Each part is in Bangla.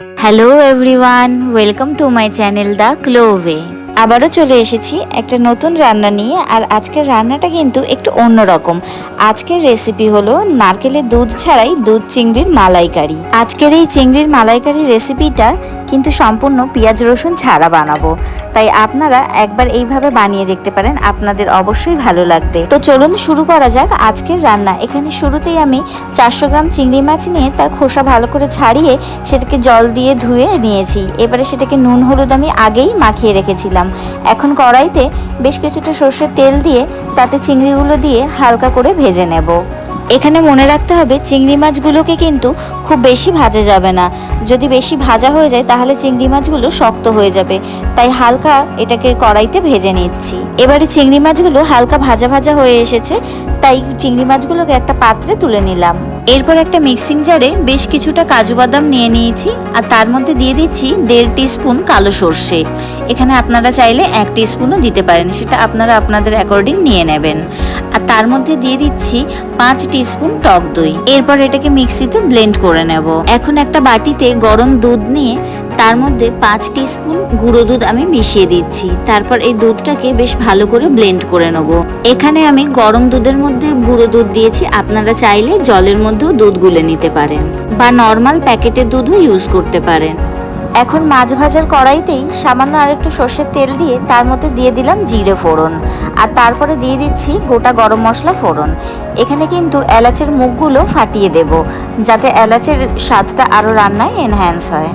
Hello everyone welcome to my channel the ক্লোভে আবারও চলে এসেছি একটা নতুন রান্না নিয়ে, আর আজকের রান্নাটা কিন্তু একটু অন্যরকম। আজকের রেসিপি হলো নারকেলের দুধ ছাড়াই দুধ চিংড়ির মালাইকারি। আজকের এই চিংড়ির মালাইকারি রেসিপিটা কিন্তু সম্পূর্ণ পেঁয়াজ, রসুন ছাড়া বানাবো। তাই আপনারা একবার এইভাবে বানিয়ে দেখতে পারেন, আপনাদের অবশ্যই ভালো লাগবে। তো চলুন শুরু করা যাক আজকের রান্না। এখানে শুরুতেই আমি চারশো গ্রাম চিংড়ি মাছ নিয়ে তার খোসা ভালো করে ছাড়িয়ে সেটাকে জল দিয়ে ধুয়ে নিয়েছি। এবারে সেটাকে নুন, হলুদ আমি আগেই মাখিয়ে রেখেছিলাম। এখন কড়াইতে বেশ কিছুটা সর্ষের তেল দিয়ে তাতে চিংড়িগুলো দিয়ে হালকা করে ভেজে নেব। এখানে মনে রাখতে হবে, চিংড়ি মাছগুলোকে কিন্তু খুব বেশি ভাজা যাবে না। যদি বেশি ভাজা হয়ে যায়, তাহলে চিংড়ি মাছগুলো শক্ত হয়ে যাবে। তাই হালকা এটাকে কড়াইতে ভেজে নিচ্ছি। এবারে চিংড়ি মাছগুলো হালকা ভাজা ভাজা হয়ে এসেছে, তাই চিংড়ি মাছগুলোকে একটা পাত্রে তুলে নিলাম। এরপর একটা মিক্সিং জারে বেশ কিছুটা কাজু বাদাম নিয়ে নিয়েছি, আর তার মধ্যে দিয়ে দিচ্ছি দেড় স্পুন কালো সর্ষে। এখানে আপনারা চাইলে এক স্পুনও দিতে পারেন, সেটা আপনারা আপনাদের অ্যাকর্ডিং নিয়ে নেবেন। তার মধ্যে দিয়ে দিচ্ছি পাঁচ স্পুন টক দই। এরপর এটাকে মিক্সিতে ব্লেন্ড করে নেব। এখন একটা বাটিতে গরম দুধ নিয়ে তার মধ্যে পাঁচ স্পুন গুঁড়ো দুধ আমি মিশিয়ে দিচ্ছি। তারপর এই দুধটাকে বেশ ভালো করে ব্লেন্ড করে নেব। এখানে আমি গরম দুধের মধ্যে গুঁড়ো দুধ দিয়েছি। আপনারা চাইলে জলের মধ্যেও দুধ গুলে নিতে পারেন বা নর্মাল প্যাকেটের দুধও ইউজ করতে পারেন। এখন মাছ ভাজার কড়াইতেই সামান্য আরেকটু সর্ষের তেল দিয়ে তার মধ্যে দিয়ে দিলাম জিরে ফোড়ন। আর তারপরে দিয়ে দিচ্ছি গোটা গরম মশলা ফোড়ন। এখানে কিন্তু এলাচের মুখগুলো ফাটিয়ে দেব, যাতে এলাচের স্বাদটা আরও রান্নায় এনহ্যান্স হয়।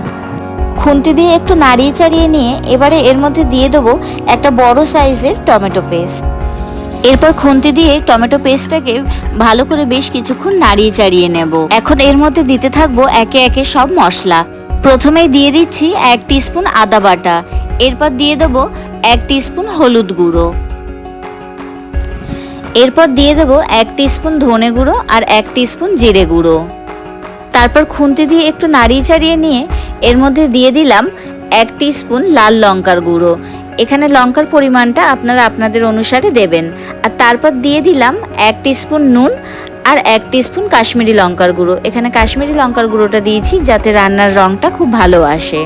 খুন্তি দিয়ে একটু নাড়িয়ে চাড়িয়ে নিয়ে এবারে এর মধ্যে দিয়ে দেবো একটা বড় সাইজের টমেটো পেস্ট। এরপর খুন্তি দিয়ে টমেটো পেস্টটাকে ভালো করে বেশ কিছুক্ষণ নাড়িয়ে চাড়িয়ে নেব। এখন এর মধ্যে দিতে থাকব একে একে সব মশলা। প্রথমেই দিয়ে দিচ্ছি এক স্পুন আদা বাটা। এরপর দিয়ে দেবো এক স্পুন হলুদ গুঁড়ো। এরপর দিয়ে দেবো এক স্পুন ধনে গুঁড়ো আর এক স্পুন জিরে গুঁড়ো। তারপর খুন্তি দিয়ে একটু নাড়িয়ে চাড়িয়ে নিয়ে এর মধ্যে দিয়ে দিলাম এক স্পুন লাল লঙ্কার গুঁড়ো। এখানে লঙ্কার পরিমাণটা আপনারা আপনাদের অনুসারে দেবেন। আর তারপর দিয়ে দিলাম এক স্পুন নুন আর এক স্পুন কাশ্মীরি লঙ্কার গুঁড়ো। এখানে কাশ্মীরি লঙ্কার গুঁড়োটা দিয়েছি যাতে রান্নার রঙটা খুব ভালো আসে।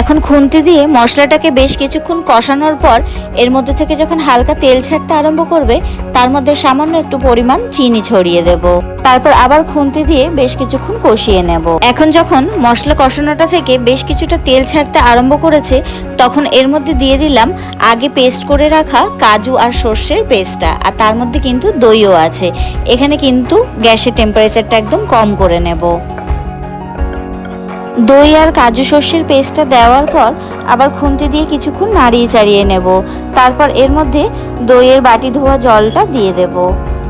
এখন খুন্তি দিয়ে মশলাটাকে বেশ কিছুক্ষণ কষানোর পর এর মধ্যে থেকে যখন হালকা তেল ছাড়তে আরম্ভ করবে, তার মধ্যে সামান্য একটু পরিমাণ চিনি ছড়িয়ে দেব। তারপর আবার খুন্তি দিয়ে বেশ কিছুক্ষণ কষিয়ে নেব। এখন যখন মশলা কষানোটা থেকে বেশ কিছুটা তেল ছাড়তে আরম্ভ করেছে, তখন এর মধ্যে দিয়ে দিলাম আগে পেস্ট করে রাখা কাজু আর সর্ষের পেস্টটা, আর তার মধ্যে কিন্তু দইও আছে। এখানে কিন্তু গ্যাসের টেম্পারেচারটা একদম কম করে নেব। দই আর কাজু শস্যের পেস্টটা দেওয়ার পর আবার খুন্তি দিয়ে কিছুক্ষণ নাড়িয়ে চাড়িয়ে নেব। তারপর এর মধ্যে দইয়ের বাটি ধোয়া জলটা দিয়ে দেব।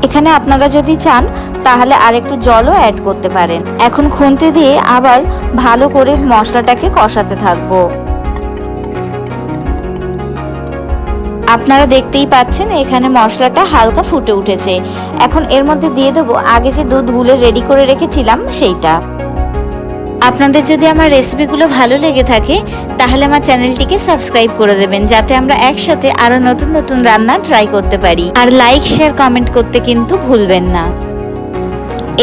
এখানে আপনারা যদি চান, তাহলে আরেকটু জলও অ্যাড করতে পারেন। এখন খুন্তি দিয়ে আবার ভালো করে মশলাটাকে কষাতে থাকব। আপনারা দেখতেই পাচ্ছেন, এখানে মশলাটা হালকা ফুটে উঠেছে। এখন এর মধ্যে দিয়ে দেবো, আগে যে দুধ গুলে রেডি করে রেখেছিলাম, সেইটা। আপনাদের যদি আমার রেসিপিগুলো ভালো লেগে থাকে, তাহলে আমার চ্যানেলটিকে সাবস্ক্রাইব করে দেবেন, যাতে আমরা একসাথে আরও নতুন নতুন রান্না ট্রাই করতে পারি। আর লাইক শেয়ার কমেন্ট করতে কিন্তু ভুলবেন না।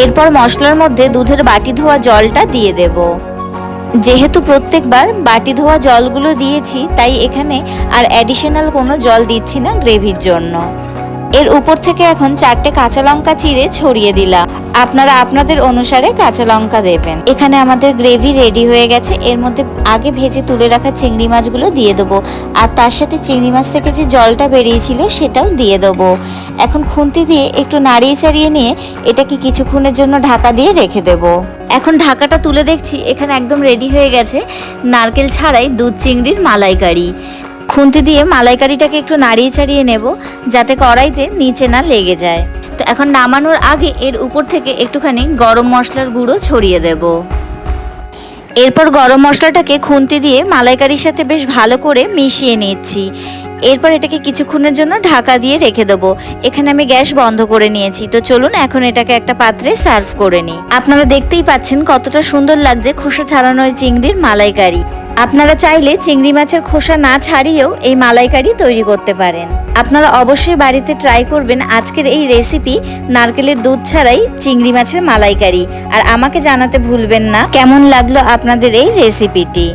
এরপর মশলার মধ্যে দুধের বাটি ধোয়া জলটা দিয়ে দেব। যেহেতু প্রত্যেকবার বাটি ধোয়া জলগুলো দিয়েছি, তাই এখানে আর অ্যাডিশনাল কোনো জল দিচ্ছি না গ্রেভির জন্য। এর উপর থেকে এখন চারটে কাঁচা লঙ্কা চিড়ে ছড়িয়ে দিলাম আপনারা আপনাদের অনুসারে কাঁচা লঙ্কা দেবেন। এখানে আমাদের গ্রেভি রেডি হয়ে গেছে। এর মধ্যে আগে ভেজে তুলে রাখা চিংড়ি মাছগুলো দিয়ে দেবো। আর তার সাথে চিংড়ি মাছ থেকে যে জলটা বেরিয়েছিল সেটাও দিয়ে দেবো। এখন খুন্তি দিয়ে একটু নাড়িয়ে চাড়িয়ে নিয়ে এটাকে কিছুক্ষণের জন্য ঢাকা দিয়ে রেখে দেবো। এখন ঢাকাটা তুলে দেখছি, এখানে একদম রেডি হয়ে গেছে। নারকেল ছাড়াই দুধ চিংড়ির মালাইকারি। খুন্তি দিয়ে মালাইকারিটাকে একটু নাড়িয়ে চাড়িয়ে নেব, যাতে কড়াইতে নিচে না লেগে যায়। তো এখন নামানোর আগে এর উপর থেকে একটুখানি গরম মশলার গুঁড়ো ছড়িয়ে দেব। এরপর গরম মশলাটাকে খুন্তি দিয়ে মালাইকারির সাথে বেশ ভালো করে মিশিয়ে নিচ্ছি। এরপর এটাকে কিছুক্ষণের জন্য ঢাকা দিয়ে রেখে দেবো। এখানে আমি গ্যাস বন্ধ করে নিয়েছি। তো চলুন এখন এটাকে একটা পাত্রে সার্ভ করে নিই। আপনারা দেখতেই পাচ্ছেন কতটা সুন্দর লাগছে খোসা ছাড়ানো চিংড়ির মালাইকারি। আপনারা চাইলে চিংড়ি মাছের খোসা না ছাড়িয়েও এই মালাইকারি তৈরি করতে পারেন। আপনারা অবশ্যই বাড়িতে ট্রাই করবেন আজকের এই রেসিপি নারকেলের দুধ ছাড়াই চিংড়ি মাছের মালাইকারি। আর আমাকে জানাতে ভুলবেন না, কেমন লাগল আপনাদের এই রেসিপিটি